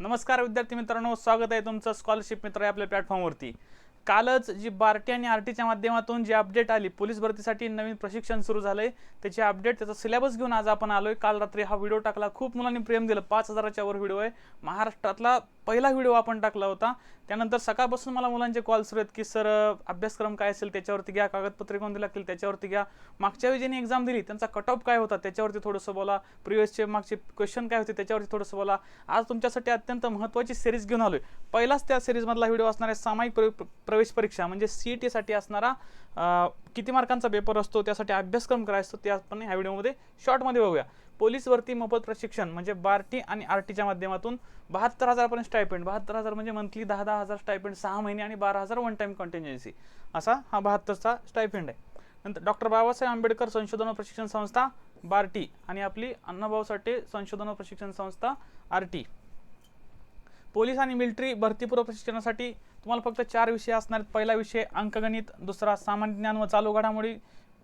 नमस्कार विद्यार्थी मित्रांनो स्वागत आहे तुमचं स्कॉलरशिप मित्र या आपल्या प्लॅटफॉर्मवरती कालच जी बार्टी आणि आर टीच्या माध्यमातून जी अपडेट आली पोलीस भरतीसाठी नवीन प्रशिक्षण सुरू झालंय. त्याची अपडेट त्याचा सिलेबस घेऊन आज आपण आलोय. काल रात्री हा व्हिडिओ टाकला. खूप मुलांनी प्रेम दिलं. पाच हजाराच्या वर व्हिडिओ आहे. महाराष्ट्रातला पहिला व्हिडिओ आपण टाकला होता. त्यानंतर सकाळपासून मला मुलांचे कॉल सुरू आहेत की सर अभ्यासक्रम काय असेल? त्याच्यावरती घ्या कागदपत्रे कोणती लागतील? त्याच्यावरती घ्या. मागच्या वेळी ज्यांनी एक्झाम दिली त्यांचा कट ऑफ काय होता? त्याच्यावरती थोडंसं बोला. प्रिव्हियसचे मागचे क्वेश्चन काय होते? त्याच्यावरती थोडंसं बोला. आज तुमच्यासाठी अत्यंत महत्त्वाची सिरीज घेऊन आलो आहे पहिलाच त्या सिरीजमधला व्हिडिओ असणार आहे सामायिक प्र- प्रवेश परीक्षा. म्हणजे सी ई टीसाठी असणारा किती मार्कांचा पेपर असतो त्यासाठी अभ्यासक्रम करायचा असतो ते आपण ह्या व्हिडिओमध्ये शॉर्टमध्ये बघूया. पोलीस भरती मोफत प्रशिक्षण म्हणजे बार्टी आणि आर टीच्या माध्यमातून बहात्तर हजारपर्यंत स्टायपेंड बहात्तर हजार म्हणजे मंथली दहा दहा हजार स्टायपेंड सहा महिने आणि बारा हजार वन टाइम कॉन्टिन्युएन्सी असा हा बहात्तरचा स्टायपेंड आहे. नंतर डॉक्टर बाबासाहेब आंबेडकर संशोधन व प्रशिक्षण संस्था बार्टी आणि आपली अण्णाभाऊ साठे संशोधन व प्रशिक्षण संस्था आर टी पोलीस आणि मिलिटरी भरतीपूर्व प्रशिक्षणासाठी तुम्हाला फक्त चार विषय असणार आहेत. पहिला विषय अंकगणित दुसरा सामान्य ज्ञान व चालू घडामोडी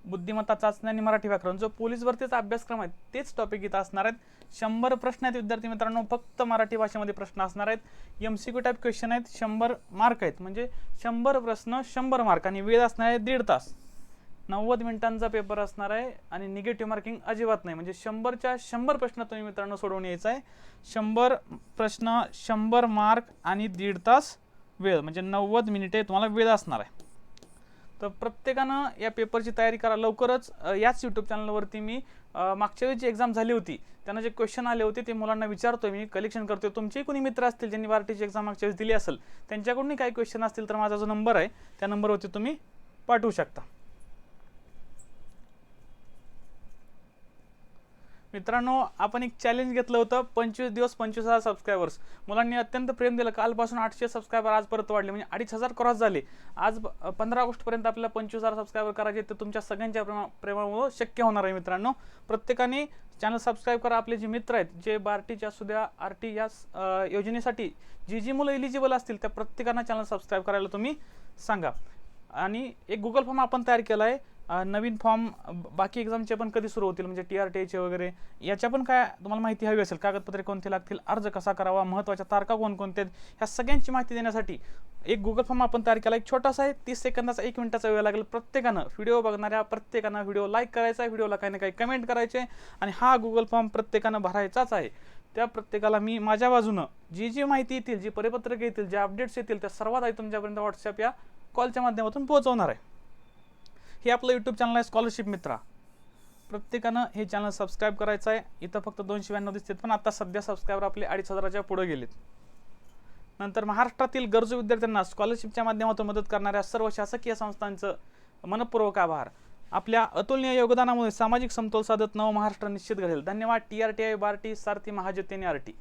बुद्धिमत्ता चाचणी आणि मराठी व्याकरण जो पोलीस भरतीचा अभ्यासक्रम आहे तेच टॉपिक इथं असणार आहेत. शंभर प्रश्न आहेत विद्यार्थी मित्रांनो फक्त मराठी भाषेमध्ये प्रश्न असणार आहेत. M C Q type question आहेत शंभर मार्क आहेत. म्हणजे शंभर प्रश्न शंभर मार्क आणि वेळ असणार आहे दीड तास. नव्वद मिनिटांचा पेपर असणार आहे आणि निगेटिव्ह मार्किंग अजिबात नाही. म्हणजे शंभरच्या शंभर प्रश्न तुम्ही मित्रांनो सोडवून यायचा आहे. शंभर प्रश्न शंभर मार्क आणि दीड तास वेळ. म्हणजे नव्वद मिनिटे तुम्हाला वेळ असणार आहे. तर प्रत्येकानं या पेपरची तयारी करा. लवकरच याच यूट्यूब चॅनलवरती मी मागच्या वेळी जी एक्झाम झाली होती त्यांना जे क्वेश्चन आले होते ते मुलांना विचारतोय मी कलेक्शन करतोय. तुमचे कोणी मित्र असतील ज्यांनी वारटीची एक्झाम मागच्या वेळेस दिली असेल त्यांच्याकडूनही काही क्वेश्चन असतील तर माझा जो नंबर आहे त्या नंबरवरती तुम्ही पाठवू शकता. मित्रांनो आपण एक चॅलेंज घेतलं होतं पंचवीस दिवस पंचवीस हजार सबस्क्रायबर्स मुलांनी अत्यंत प्रेम दिलं. कालपासून आठशे सबस्क्रायबर आज परत वाढले. म्हणजे अडीच हजार क्रॉस झाले. आज ब- पंधरा ऑगस्टपर्यंत आपल्याला पंचवीस हजार सबस्क्रायबर करायचे ते तुमच्या सगळ्यांच्या प्रेमा प्रेमामुळं शक्य होणार आहे मित्रांनो. प्रत्येकाने चॅनल सबस्क्राईब करा. आपले जे मित्र आहेत जे बार्टीच्या सुद्या आर टी या स- योजनेसाठी जी जी मुलं एलिजिबल असतील त्या प्रत्येकांना चॅनल सबस्क्राईब करायला तुम्ही सांगा. आणि एक गुगल फॉर्म आपण तयार केला आहे नवीन फॉर्म बाकी एक्झामचे पण कधी सुरू होतील? म्हणजे टी आर टी एचे वगैरे याच्या पण काय तुम्हाला माहिती हवी असेल? कागदपत्रे कोणते लागतील? अर्ज कसा करावा? महत्त्वाच्या तारखा कोणकोणत्या आहेत? ह्या सगळ्यांची माहिती देण्यासाठी एक गुगल फॉर्म आपण तयार केला. एक छोटासा आहे तीस सेकंदाचा एक मिनिटाचा वेळ लागेल. प्रत्येकानं व्हिडिओ बघणाऱ्या प्रत्येकानं व्हिडिओ लाईक करायचा आहे. व्हिडिओला काही ना काही कमेंट करायचे आणि हा गुगल फॉर्म प्रत्येकानं भरायचाच आहे. त्या प्रत्येकाला मी माझ्या बाजूनं जी जी माहिती येतील जी परिपत्रक येतील जे अपडेट्स येतील त्या सर्वात आधी तुमच्यापर्यंत व्हॉट्सअप या कॉलच्या माध्यमातून पोहोचवणार आहे. हे आपलं यूट्यूब चॅनल आहे स्कॉलरशिप मित्रा. प्रत्येकानं हे चॅनल सबस्क्राईब करायचं आहे. इथं फक्त दोनशे ब्याण्णव दिसतात पण आता सध्या सबस्क्रायबर आपले अडीच हजाराच्या पुढे गेलेत. नंतर महाराष्ट्रातील गरजू विद्यार्थ्यांना स्कॉलरशिपच्या माध्यमातून मदत करणाऱ्या सर्व शासकीय संस्थांचं मनपूर्वक आभार. आपल्या अतुलनीय योगदानामुळे सामाजिक समतोल साधत नव महाराष्ट्र निश्चित घडेल. धन्यवाद. T R T I Barti Sarthi Mahajyoti R T